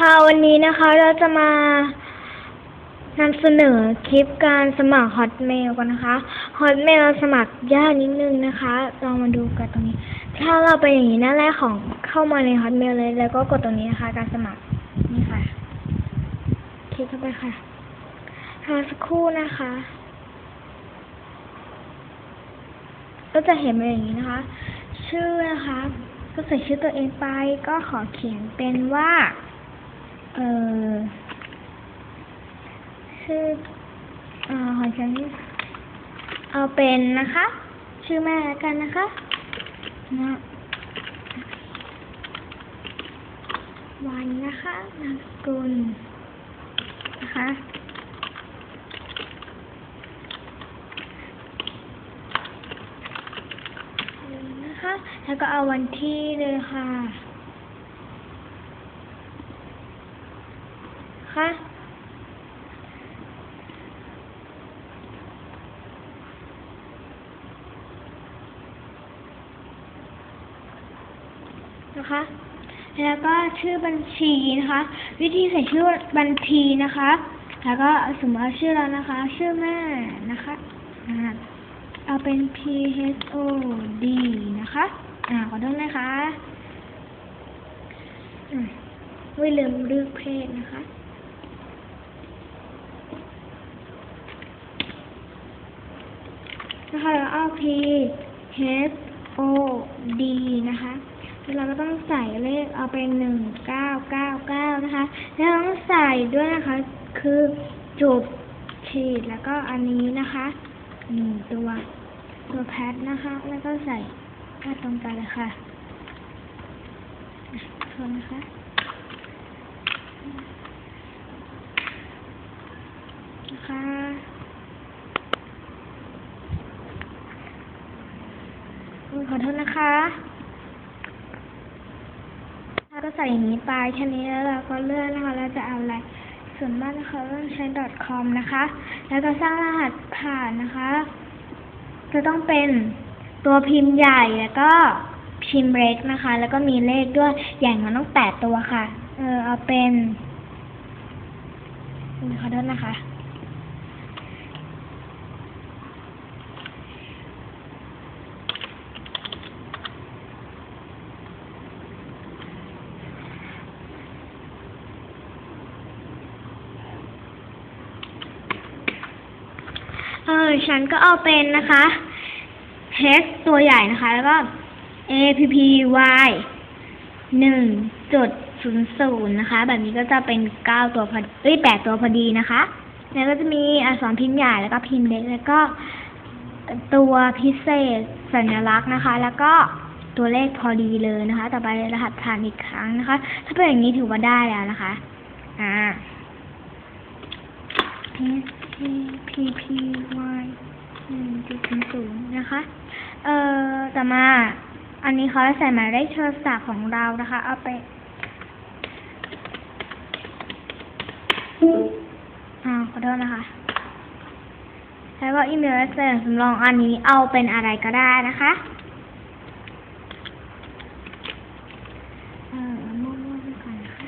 ค่ะวันนี้นะคะเราจะมานำเสนอคลิปการสมัคร Hotmail กันนะคะ Hotmail สมัครยากนิดนึงนะคะลองมาดูกันตรงนี้ ถ้าเราไปอย่างนี้หน้าแรกของเข้ามาใน Hotmail เลย แล้วก็กดตรงนี้นะคะ การสมัครนี่ค่ะ คลิกเข้าไปค่ะรอสักครู่นะคะ ก็จะเห็นเป็นอย่างนี้นะคะ ชื่อนะคะก็ใส่ชื่อตัวเองไปก็ขอเขียนเป็นว่า เออชื่ออ่อของฉันเอาเป็นนะคะ ชื่อแม่แล้วกันนะคะนะวันนะคะนามสกุลนะคะนะคะ แล้วก็เอาวันที่เลยค่ะ คะนะคะ แล้วก็ชื่อบัญชีนะคะ วิธีใส่ชื่อบัญชีนะคะ แล้วก็สมมติว่าชื่อเรานะคะ ชื่อแม่นะคะอ่าเอาเป็น P H O D นะคะ อ่า ขอโทษนะคะไม่ลืมเลือกเพศนะคะ นะคะแล้วเอา P H O D นะคะแล้วเราก็ต้องใส่เลขเอาเป็นหนึ่งเก้าเก้าเก้านะคะ แล้วต้องใส่ด้วยนะคะ คือจุดขีดแล้วก็อันนี้นะคะหนึ่งตัวตัวแพทนะคะ แล้วก็ใส่แพทตรงกลางเลยค่ะโทษนะคะนะคะ โทษนะคะถ้าก็ใส่อย่างนี้ไปแค่นี้แล้วเราก็เลื่อนนะคะแล้วจะเอาอะไรส่วนมากนะคะต้องใช้ .com นะคะ แล้วก็สร้างรหัสผ่านนะคะ จะต้องเป็นตัวพิมพ์ใหญ่แล้วก็พิมพ์เล็กนะคะ แล้วก็มีเลขด้วยอย่างมันต้องแปดตัวค่ะ เออเอาเป็นขอโทษนะคะ เออฉันก็เอาเป็นนะคะ h ตัวใหญ่นะคะ แล้วก็ a p p y หนึ่งจุดศูนย์ศูนย์นะคะ แบบนี้ก็จะเป็นเก้าตัวพอเอ้ยแปดตัวพอดีนะคะ แล้วก็จะมีอักษรพิมพ์ใหญ่แล้วก็พิมพ์เล็กแล้วก็ตัวพิเศษสัญลักษณ์นะคะ แล้วก็ตัวเลขพอดีเลยนะคะ ต่อไปรหัสผ่านอีกครั้งนะคะ ถ้าเป็นอย่างนี้ถือว่าได้แล้วนะคะ อ่า P P P Y จุดศูนย์ศูนย์นะคะ เอ่อต่อมา อันนี้เขาจะใส่หมายเลขโทรศัพท์ของเรานะคะ เอาไปอ่าขอโทษนะคะแล้วก็อีเมลและเสสำรองอันนี้เอาเป็นอะไรก็ได้นะคะ เออมั่วๆไปก่อนนะคะ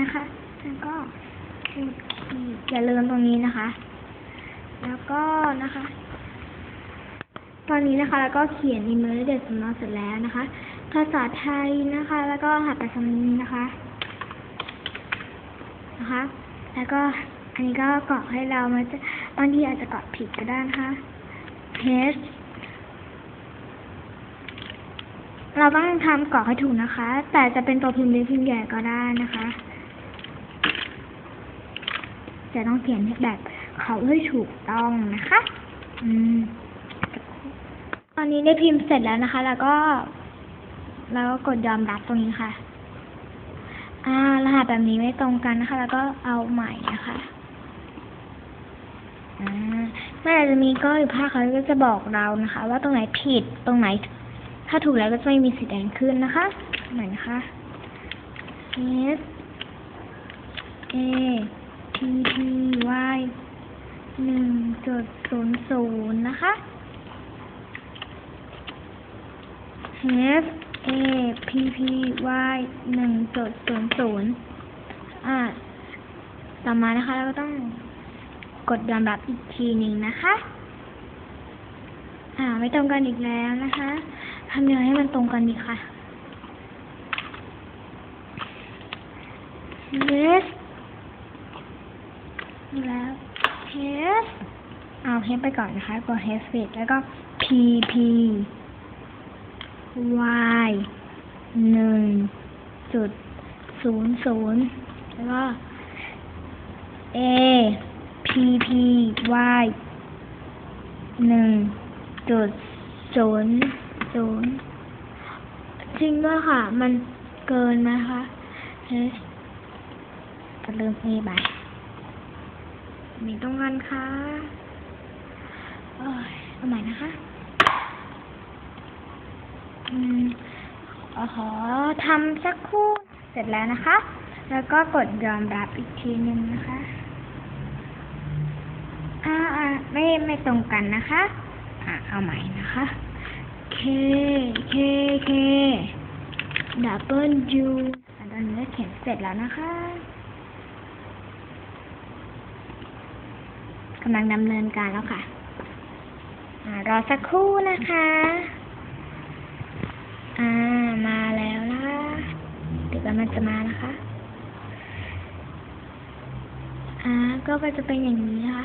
นะคะ แล้วก็ขีดขีด อย่าลืมตรงนี้นะคะ แล้วก็นะคะ ตอนนี้นะคะ แล้วก็เขียนอีเมลเด็ดสำรองเสร็จแล้วนะคะ ภาษาไทยนะคะ แล้วก็หัสไปรษณีย์นะคะ นะคะ แล้วก็อันนี้ก็กรอกให้เรามันจะบางทีอาจจะกรอกผิดก็ได้นะคะ H เราต้องทำกรอกให้ถูกนะคะ แต่จะเป็นตัวพิมพ์เล็กพิมพ์ใหญ่ก็ได้นะคะ แต่ต้องเขียนแบบเขาให้ถูกต้องนะคะ อืม ตอนนี้ได้พิมพ์เสร็จแล้วนะคะ แล้วก็ แล้วก็กดยอมรับตรงนี้ค่ะ อ่ารหัสแบบนี้ไม่ตรงกันนะคะ แล้วก็เอาใหม่นะคะอ่าเมื่อไรจะมีก็อยู่ภาคเขาก็จะบอกเรานะคะ ว่าตรงไหนผิดตรงไหน ถ้าถูกแล้วก็จะไม่มีสีแดงขึ้นนะคะเหมือนนะคะ S A P P Y หนึ่งจุดศูนย์ศูนย์นะคะ H a p p y หนึ่งจุดศูนย์ศูนย์อ่าต่อมานะคะ เราก็ต้องกดยอมรับอีกทีหนึ่งนะคะ อ่า ไม่ตรงกันอีกแล้วนะคะทำยังไงให้มันตรงกันดีคะ yes แล้ว yes เอา h ไปก่อนนะคะกด h ปิดแล้วก็ p p y หนึ่งจุดศูนย์ศูนย์แล้วก็ a p p y หนึ่งจุดศูนย์ศูนย์จริงด้วยค่ะ มันเกินนะคะ h ก็เริ่ม a ไป มีตรงกันค่ะเอาใหม่นะคะอืมขอทำสักครู่เสร็จแล้วนะคะ แล้วก็กดยอมรับอีกทีหนึ่งนะคะอ่าไม่ไม่ตรงกันนะคะ อ่าเอาใหม่นะคะ K K K W อะตอนนี้ก็เขียนเสร็จแล้วนะคะำลังดำเนินการแล้วค่ะรอสักครู่นะคะ อ่า มาแล้วนะคะเดี๋ยวมันจะมานะคะ อ่า ก็จะเป็นอย่างนี้นะคะ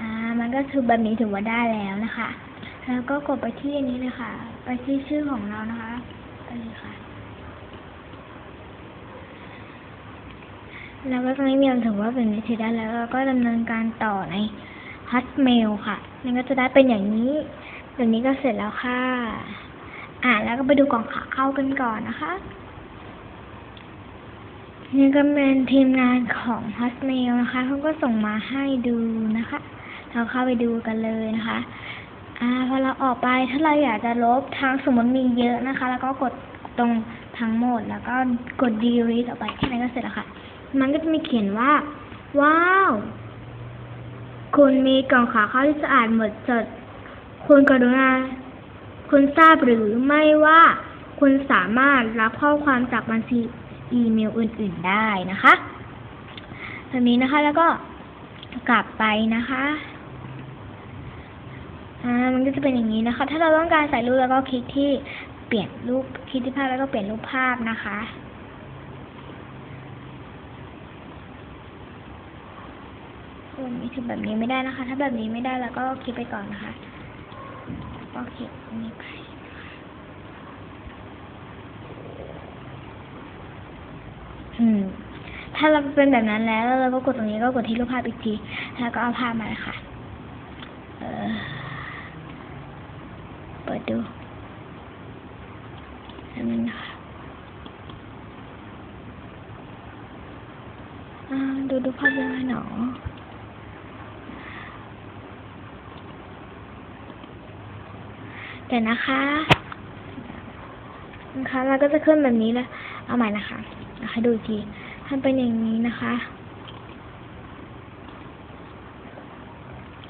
อ่า มันก็คือแบบนี้ถือว่าได้แล้วนะคะ แล้วก็กดไปที่อันนี้เลยค่ะ ไปที่ชื่อของเรานะคะไปเลยค่ะ แล้วก็ตรงนี้มีคำถึงว่าเป็นนิติได้แล้วแล้วก็ดำเนินการต่อใน Hotmail ค่ะ มันก็จะได้เป็นอย่างนี้แบบนี้ก็เสร็จแล้วค่ะ อ่าแล้วก็ไปดูกล่องขาเข้ากันก่อนนะคะ นี่ก็เป็นทีมงานของ Hotmail นะคะเขาก็ส่งมาให้ดูนะคะ เราเข้าไปดูกันเลยนะคะ อ่าพอเราออกไปถ้าเราอยากจะลบทางสมมติมีเยอะนะคะ แล้วก็กดตรงทั้งหมดแล้วก็กด delete ออกไปแค่นั้นก็เสร็จแล้วค่ะ มันก็จะมีเขียนว่า ว้าว คุณมีกล่องขาข้าวที่สะอาดหมดจด คุณกรุณา คุณทราบหรือไม่ว่า คุณสามารถรับข้อความจากบัญชีอีเมลอื่น ๆได้นะคะแบบนี้นะคะ แล้วก็กลับไปนะคะอ่ามันก็จะเป็นอย่างนี้นะคะ ถ้าเราต้องการใส่รูปแล้วก็คลิกที่เปลี่ยนรูปคลิกที่ภาพแล้วก็เปลี่ยนรูปภาพนะคะ ส่วนนี้คือแบบนี้ไม่ได้นะคะ ถ้าแบบนี้ไม่ได้แล้วก็คลิกไปก่อนนะคะก็คลิกนี้ไปอืม ถ้าเราเป็นแบบนั้นแล้วเราก็กดตรงนี้ก็กดที่รูปภาพอีกทีแล้วก็เอาภาพมาเลยค่ะเออเปิดดูอันนี้นะคะอ่าดูดูภาพยังไงหนอ เดี๋ยวนะคะนะคะเราก็จะขึ้นแบบนี้แล้วเอาใหม่นะคะนะคะดูอีกทีทำเป็นอย่างนี้นะคะ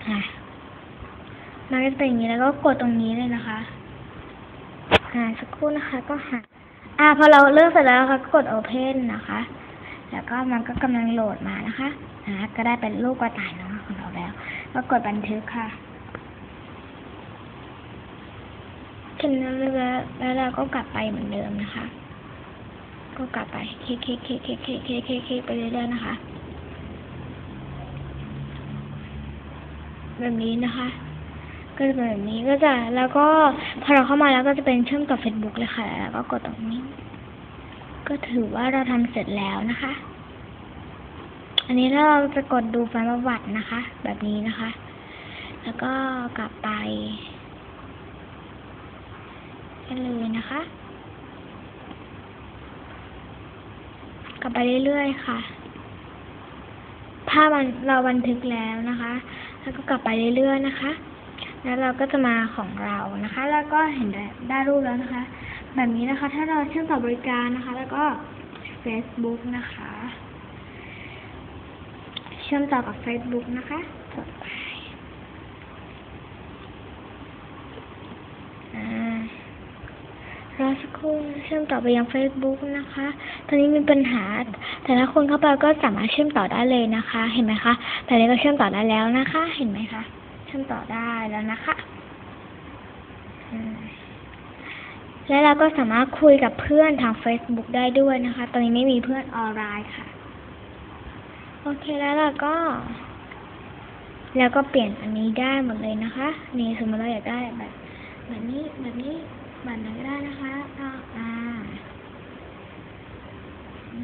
อะมันก็จะเป็นอย่างนี้แล้วก็กดตรงนี้เลยนะคะอ่าสักครู่นะคะ ก็หาอ่าพอเราเลือกเสร็จแล้วนะคะก็กด Open นะคะ แล้วก็มันก็กำลังโหลดมานะคะอ่าก็ได้เป็นรูปกระต่ายน้อยของเราแล้ว ก็กดบันทึกค่ะ แค่นั้นเลยแล้วเราก็กลับไปเหมือนเดิมนะคะ ก็กลับไปคลิกคลิกคคลิกคคลิกคคไปเรื่อยๆนะคะ แบบนี้นะคะก็จะเป็นแบบนี้ก็จะแล้วก็พอเราเข้ามาแล้วก็จะเป็นเชื่อมต่อ Facebook เลยค่ะ แล้วก็กดตรงนี้ ก็ถือว่าเราทำเสร็จแล้วนะคะ อันนี้ถ้าเราจะกดดูไฟล์ประวัตินะคะ แบบนี้นะคะ แล้วก็กลับไป กันเลยนะคะ กลับไปเรื่อยๆค่ะถ้ามันเราบันทึกแล้วนะคะ แล้วก็กลับไปเรื่อยๆนะคะ แล้วเราก็จะมาของเรานะคะ แล้วก็เห็นได้ไดรูปแล้วนะคะ แบบนี้นะคะ ถ้าเราเชื่อมต่อบริการนะคะ แล้วก็ Facebook นะคะ เชื่อมต่อกับ Facebook นะคะไปอ่า รอสักครู่เชื่อมต่อไปยัง Facebook นะคะ ตอนนี้มีปัญหา แต่ถ้าคนเข้าไปก็สามารถเชื่อมต่อได้เลยนะคะ เห็นไหมคะตอนนี้ก็เชื่อมต่อได้แล้วนะคะ เห็นไหมคะ เชื่อมต่อได้แล้วนะคะและเราก็สามารถคุยกับเพื่อนทาง Facebook ได้ด้วยนะคะ ตอนนี้ไม่มีเพื่อนออนไลน์ค่ะ โอเคแล้วเราก็ แล้วก็เปลี่ยนอันนี้ได้หมดเลยนะคะ นี่สมมติเราอยากได้แบบ แบบนี้แบบนี้ บบไหนก็ได้นะคะอ่าอ่า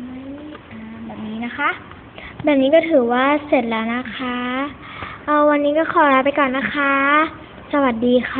ไม่อ่าแบบนี้นะคะ แบบนี้ก็ถือว่าเสร็จแล้วนะคะ เอาวันนี้ก็ขอลาไปก่อนนะคะ สวัสดีค่ะ